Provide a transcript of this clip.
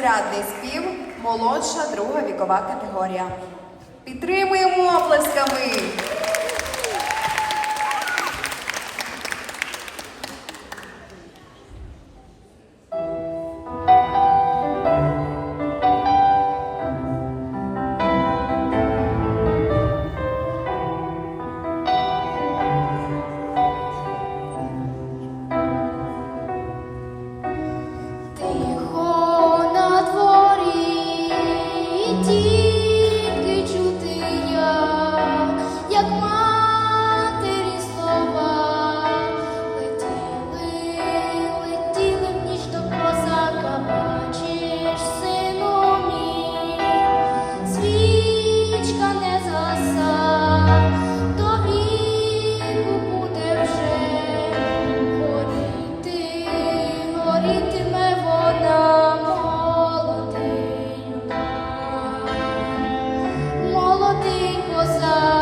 естрадний спів, молодша друга вікова категорія. Підтримуємо оплесками! ти козак.